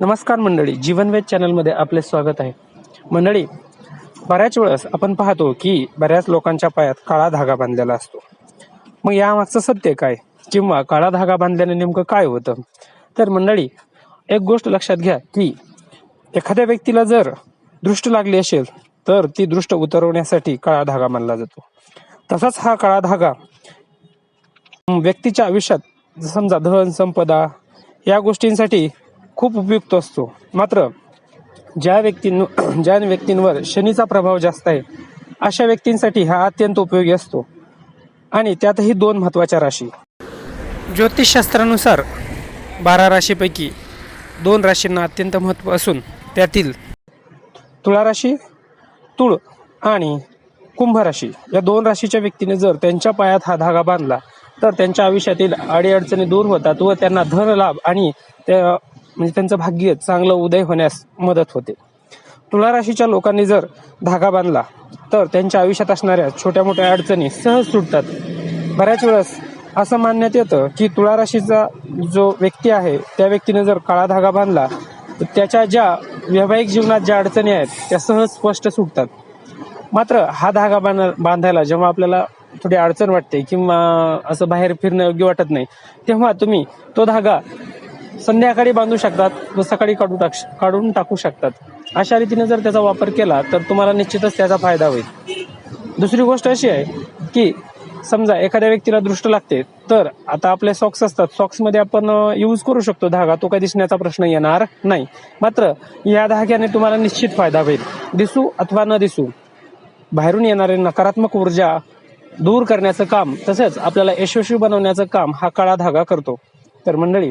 नमस्कार मंडळी जीवनवेद चॅनलमध्ये आपले स्वागत आहे. मंडळी बऱ्याच वेळेस आपण पाहतो की बऱ्याच लोकांच्या पायात काळा धागा बांधलेला असतो. मग यामागचं सत्य काय? किंवा काळा धागा बांधल्याने नेमकं काय होतं? तर मंडळी एक गोष्ट लक्षात घ्या की एखाद्या व्यक्तीला जर दृष्ट लागली असेल तर ती दृष्ट उतरवण्यासाठी काळा धागा मानला जातो. तसाच हा काळा धागा व्यक्तीच्या आयुष्यात समजा धन संपदा या गोष्टींसाठी खूप उपयुक्त असतो. मात्र ज्या व्यक्तीं ज्या व्यक्तींवर शनीचा प्रभाव जास्त आहे अशा व्यक्तींसाठी हा अत्यंत उपयोगी असतो. आणि त्यातही दोन महत्त्वाच्या राशी. ज्योतिषशास्त्रानुसार बारा राशीपैकी दोन राशींना अत्यंत महत्त्व असून त्यातील तुळा राशी तुळ आणि कुंभ राशी या दोन राशीच्या व्यक्तीने जर त्यांच्या पायात हा धागा बांधला तर त्यांच्या आयुष्यातील अडीअडचणी दूर होतात व त्यांना धन लाभ आणि त्या म्हणजे त्यांचं भाग्य चांगलं उदय होण्यास मदत होते. तुला राशीच्या लोकांनी जर धागा बांधला तर त्यांच्या आयुष्यात असणाऱ्या छोट्या मोठ्या अडचणी सहज सुटतात. बऱ्याच वेळेस असं मानण्यात येतं की तुळा राशीचा जो व्यक्ती आहे त्या व्यक्तीने जर काळा धागा बांधला तर त्याच्या ज्या वैवाहिक जीवनात ज्या अडचणी आहेत त्या सहज स्पष्ट सुटतात. मात्र हा धागा बांध बांधायला जेव्हा आपल्याला थोडी अडचण वाटते किंवा असं बाहेर फिरणं योग्य वाटत नाही तेव्हा तुम्ही तो धागा संध्याकाळी बांधू शकतात व सकाळी काढू टाक काढून टाकू शकतात. अशा रीतीने जर त्याचा वापर केला तर तुम्हाला निश्चितच त्याचा फायदा होईल. दुसरी गोष्ट अशी आहे की समजा एखाद्या व्यक्तीला दृष्ट लागते तर आता आपले सॉक्स असतात. सॉक्समध्ये आपण यूज करू शकतो धागा. तो काही दिसण्याचा प्रश्न येणार नाही. मात्र या धाग्याने तुम्हाला निश्चित फायदा होईल. दिसू अथवा न दिसू बाहेरून येणारे नकारात्मक ऊर्जा दूर करण्याचं काम तसेच आपल्याला यशस्वी बनवण्याचं काम हा काळा धागा करतो. तर मंडळी